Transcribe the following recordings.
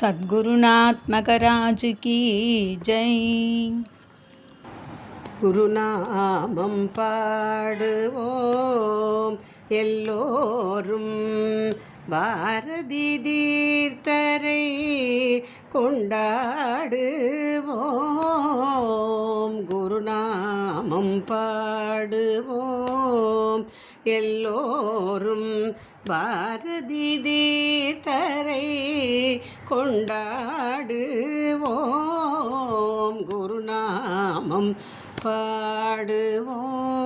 సద్గురునాత్మకరాజు key జై குருநாமம் பாடுவோம் எல்லோரும். பாரதி தீர்த்தரை கொண்டாடுவோம். குருநாமம் பாடுவோம். எல்லோரும் பாரதி தீர்த்தரை கொண்டாடுவோம். குருநாமம் பாடுவோம்.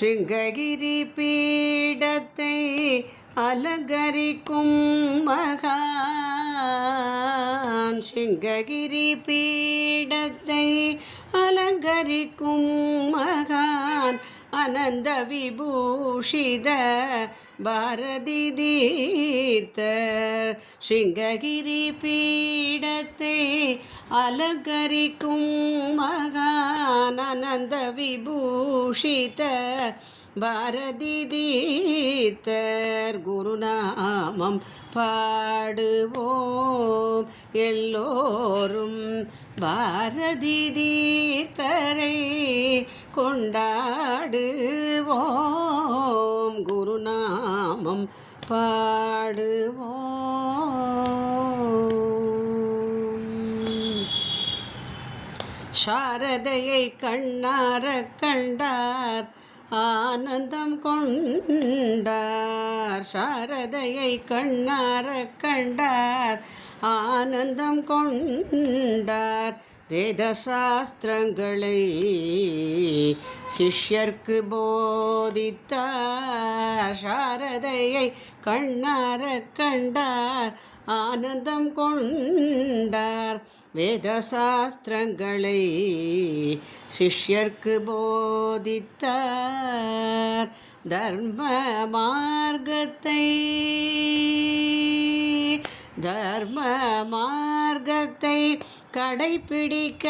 சிங்ககிரி பீடத்தை அலகரிக்கும் மகான் சிங்ககிரி பீடத்தை அலங்கரிக்கும் மகான் அனந்த விபூஷித பாரதி தீர்த்தர் சிங்ககிரி பீடத்தை அலங்கரிக்கும் மகான் அனந்த விபூஷித பாரதி தீர்த்தர் குருநாமம் பாடுவோம். எல்லோரும் பாரதி தீர்த்தரை கொண்டாடுவோம். குருநாமம் பாடுவோம். சாரதையை கண்ணார கண்டார் ஆனந்தம் கொண்டார் சாரதையை கண்ணார கண்டார். ஆனந்தம் கொண்டார் வேதசாஸ்திரங்களை சிஷ்யர்க்கு போதித்தார். சாரதையை கண்ணார கண்டார். ஆனந்தம் கொண்டார். வேதசாஸ்திரங்களை சிஷ்யர்க்கு போதித்தார். தர்ம மார்க்கத்தை தர்ம மார்க்கத்தை கடைப்பிடிக்க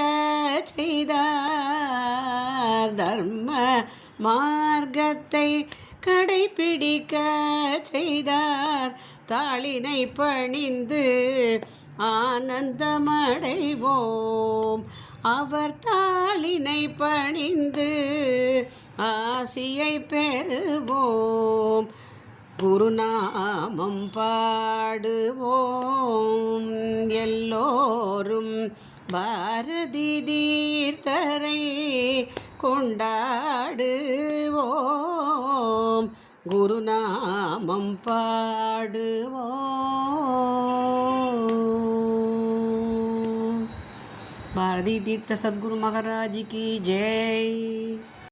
செய்தார். தர்ம மார்க்கத்தை கடைப்பிடிக்க செய்தார். தாளினை பணிந்து ஆனந்தமடைவோம். அவர் தாளினை பணிந்து ஆசியை பெறுவோம். குருநாமம் பாடுவோம். எல்லோரும் பாரதி தீர்த்தரை கொண்டாடுவோம். குருநாமம் பாடுவோம். பாரதி தீர்த்த சத்குரு மகாராஜ் கி ஜெய்.